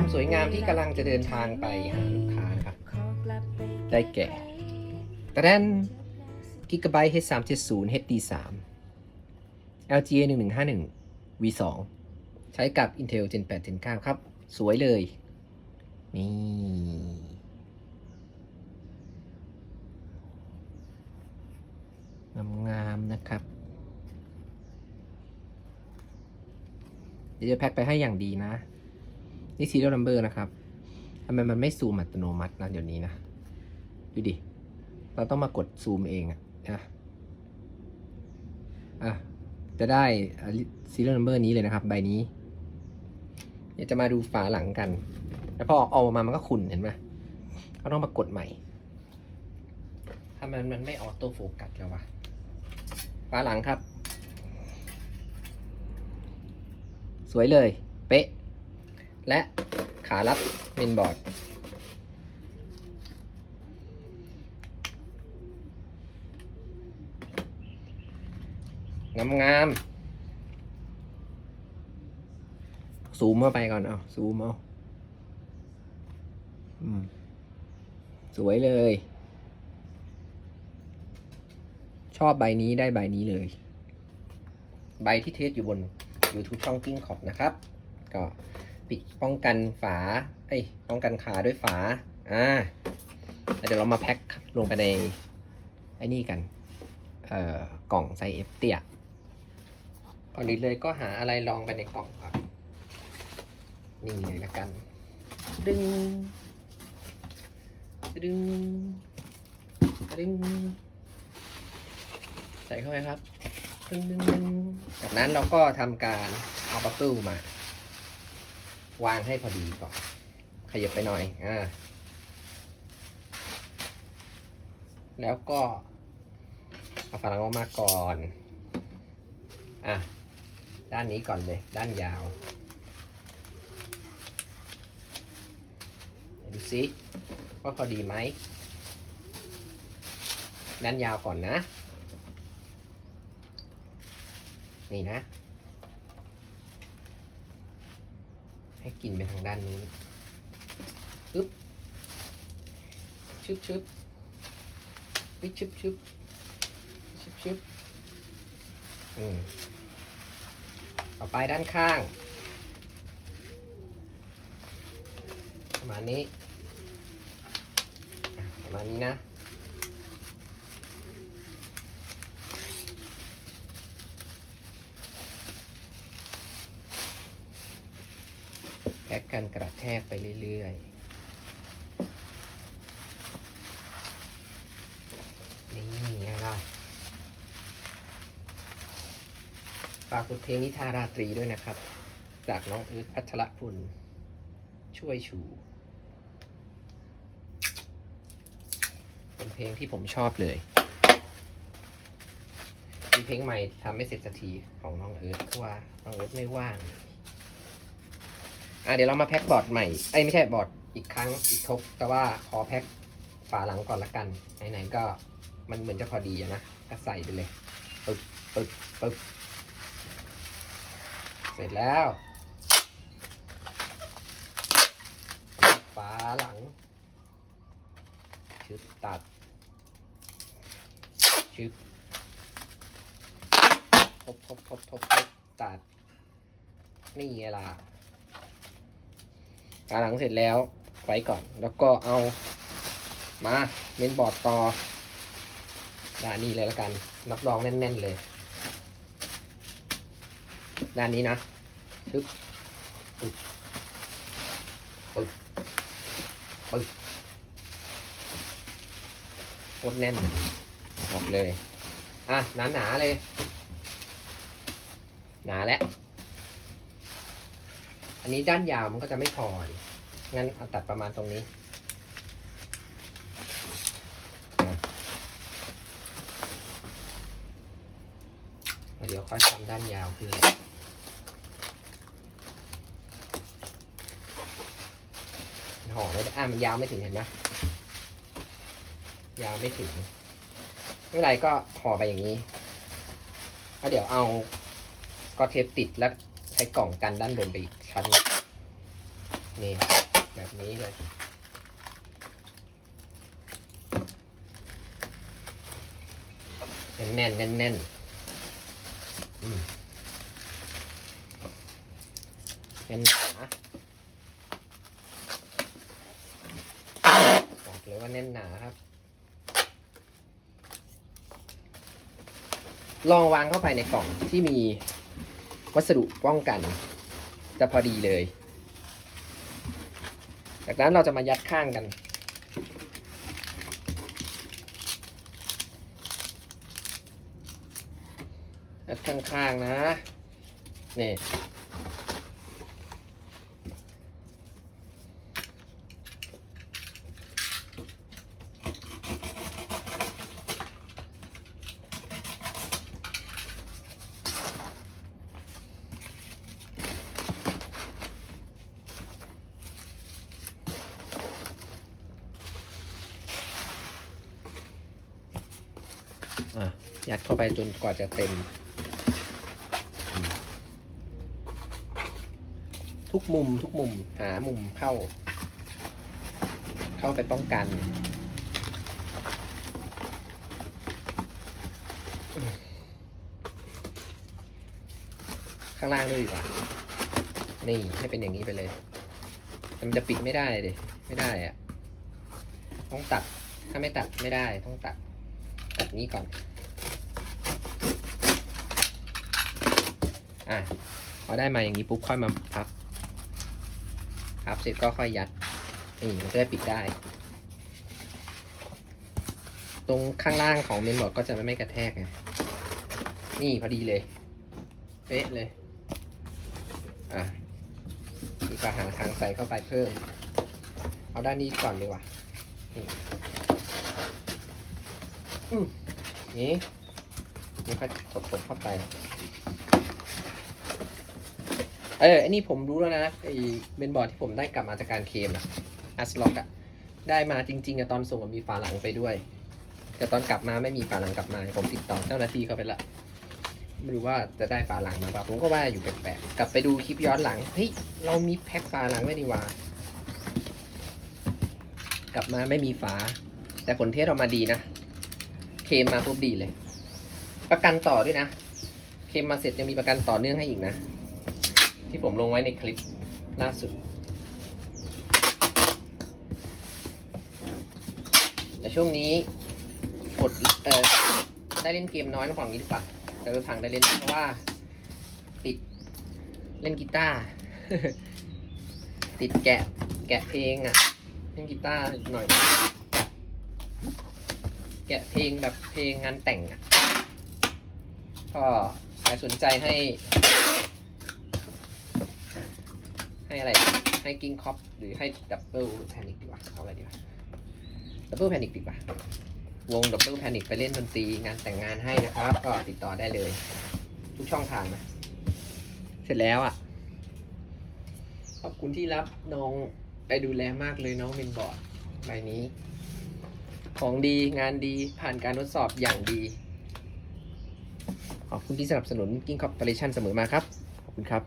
ความสวยงามที่กำลังจะเดินทางไปหาลูกค้านะครับ ได้แก่ตะแดน Gigabyte H370 HD3 LGA 1151 V2 ใช้กับ Intel Gen 8 Gen 9 ครับ สวยเลย นี่ งามๆนะครับ เดี๋ยวจะแพ็คไปให้อย่างดีนะ นี่ serial number นะครับทำไมมันไม่ซูมอัตโนมัตินะเดี๋ยวนี้นะ ดูดิ เราต้องมากดซูมเองอะนะอะ จะได้ serial number นี้เลยนะครับ ใบนี้ เดี๋ยวจะมาดูฝาหลังกัน แล้วพออออกมามันก็ขุ่นเห็นไหมก็ต้องมากดใหม่ถ้ามันมันไม่ออโต้โฟกัสแล้ววะฝาหลังครับ สวยเลย เป๊ะ และขารับเมนบอร์ด งามงามๆซูมเข้าไปก่อนเอาซูมเอาอืมสวยเลย ชอบใบนี้ได้ใบนี้เลย ใบที่เทสอยู่บน YouTube ช่องกิ้งขอบนะครับ ก็ ปิดป้องกันฝาเอ้ยป้องกันขาด้วยฝาอ่าแล้วเดี๋ยวเรามาแพ็คลงไปในไอ้นี่กัน เอ่อกล่องไซส์ F เตี้ยก่อนอื่นเลยก็หาอะไรรองไปในกล่องครับนี่เลยละกัน ดึง ดึง ดึง ใส่เข้าไปครับ ดึงดึงดึงจากนั้นเราก็ทำการเอาปัตตู้มา วางให้พอดีก่อน ขยับไปหน่อย อ่า แล้วก็เอาฝาหลังออกมาก่อน อะ ด้านนี้ก่อนเลย ด้านยาว ดูสิว่าพอดีไหม ด้านยาวก่อนนะ นี่นะ ให้กินไปทางด้านนี้นปึ๊บชึบชึบปึ๊บชึบชึบชึบชึบอืมต่อไปด้านข้างประมาณนี้ประมาณนี้นะ กกันกระแทกไปเรื่อยๆ นี่ไงล่ะฝากบทเพลงนิทาราตรีด้วยนะครับ จากน้องเอิร์ธพัชรพุลช่วยชู เป็นเพลงที่ผมชอบเลยมีเพลงใหม่ทำไม่เสร็จสักทีของน้องเอิร์ธเพราะว่าน้องเอิร์ธไม่ว่าง อะเดี๋ยวเรามาแพ็คบอร์ดใหม่เอ้ไม่ใช่บอร์ดอีกครั้งอีกทบแต่ว่าขอแพ็คฝาหลังก่อนละกันไหนๆก็มันเหมือนจะพอดีอะนะก็ใส่ไปเลยปึ๊บปึ๊บปึ๊บเสร็จแล้วฝาหลังชึบตัดชึบทบทบทบทบทบตัดนี่ไงล่ะ ฝาหลังเสร็จแล้วไว้ก่อน แล้วก็เอามาเมนบอร์ดต่อด้านนี้เลยล้วกันรับรองแน่น ๆ เลย ด้านนี้นะปึ๊บปึ๊บปึ๊บปึ๊บโคตรแน่นบอกเลย อะหนาหนาๆเลย หนาแล้ว อันนี้ด้านยาวมันก็จะไม่พองั้นเอาตัดประมาณตรงนี้ เดี๋ยวค่อยทำด้านยาวคือห่อไม่ได้อะมันยาวไม่ถึงเห็นไหมยาวไม่ถึงไม่เป็นไรก็ห่อไปอย่างนี้แล้วเดี๋ยวเอาก็เทปติดแล้ว ช้กล่องกันด้านบนไปอีกชั้นนึงนี่แบบนี้เลยแน่นแน่นแน่นๆอืมแน่นหนาบอกเลยว่าแน่นหนาครับ ลองวางเข้าไปในกล่องที่มี วัสดุป้องกัน จะพอดีเลย จากนั้นเราจะมายัดข้างกัน ยัดข้างๆนะ นี่ อะยัดเข้าไปจนกว่าจะเต็ม ทุกมุมทุกมุมหามุมเข้า เข้าไปป้องกันข้างล่างด้วยดีกว่า นี่ให้เป็นอย่างนี้ไปเลย มันจะปิดไม่ได้เลย ไม่ได้อะ ต้องตัด ถ้าไม่ตัดไม่ได้ ต้องตัด ตัดนี้ก่อน อะพอได้มาอย่างนี้ปุ๊บค่อยมาพับ พับเสร็จก็ค่อยยัด นี่มันจะได้ปิดได้ ตรงข้างล่างของเมนบอร์ดก็จะไม่กระแทกไง นี่พอดีเลย เป๊ะเลย อะนี่ก็หาทางใส่เข้าไปเพิ่ม เอาด้านนี้ก่อนดีกว่า นี่อืม นี่นี่ก็ตบๆเข้าไป เอออันนี้ผมรู้แล้วนะไอ้เบนบอร์ดที่ผมได้กลับมาจากการเคมอะอัสล็อกอะได้มาจริง ๆอะตอนส่งมีฝาหลังไปด้วย แต่ตอนกลับมาไม่มีฝาหลังกลับมา ผมติดต่อเจ้าหน้าที่เขาไปละไม่รู้ว่าจะได้ฝาหลังมาป่ะผมก็ว่าอยู่แปลกๆกลับไปดูคลิปย้อนหลังเฮ้ยเรามีแพ็คฝาหลังไว้ดีว่ากลับมาไม่มีฝา แต่ผลเทสออกมาดีนะ เคมมาปุ๊บดีเลย ประกันต่อด้วยนะ เคมมาเสร็จยังมีประกันต่อเนื่องให้อีกนะ ที่ผมลงไว้ในคลิปล่าสุด แต่ช่วงนี้กดเอ่อได้เล่นเกมน้อยต้องบอกอย่งนี้ดีกว่าแต่ไปพังได้เล่นเพราะว่า ติดเล่นกีตาร์ติดแกะแกะเพลงอะ เล่นกีตาร์หน่อย แกะเพลงแบบเพลงงานแต่งอะก็ใครสนใจให้ ให้อะไร ให้กิ้งคอปหรือให้ดับเบิลแพนิกดีกว่าเอาอะไรดีกว่าดับเบิลแพนิกดีกว่าวงดับเบิลแพนิกไปเล่นดนตรีงานแต่งงานให้นะครับ ก็ติดต่อได้เลย ทุกช่องทางนะเสร็จแล้วอะ ขอบคุณที่รับน้องไปดูแลมากเลยน้องเมนบอร์ดใบนี้ ของดีงานดีผ่านการทดสอบอย่างดี ขอบคุณที่สนับสนุนกิ้งคอปเปอเรชั่นเสมอมาครับ ขอบคุณครับ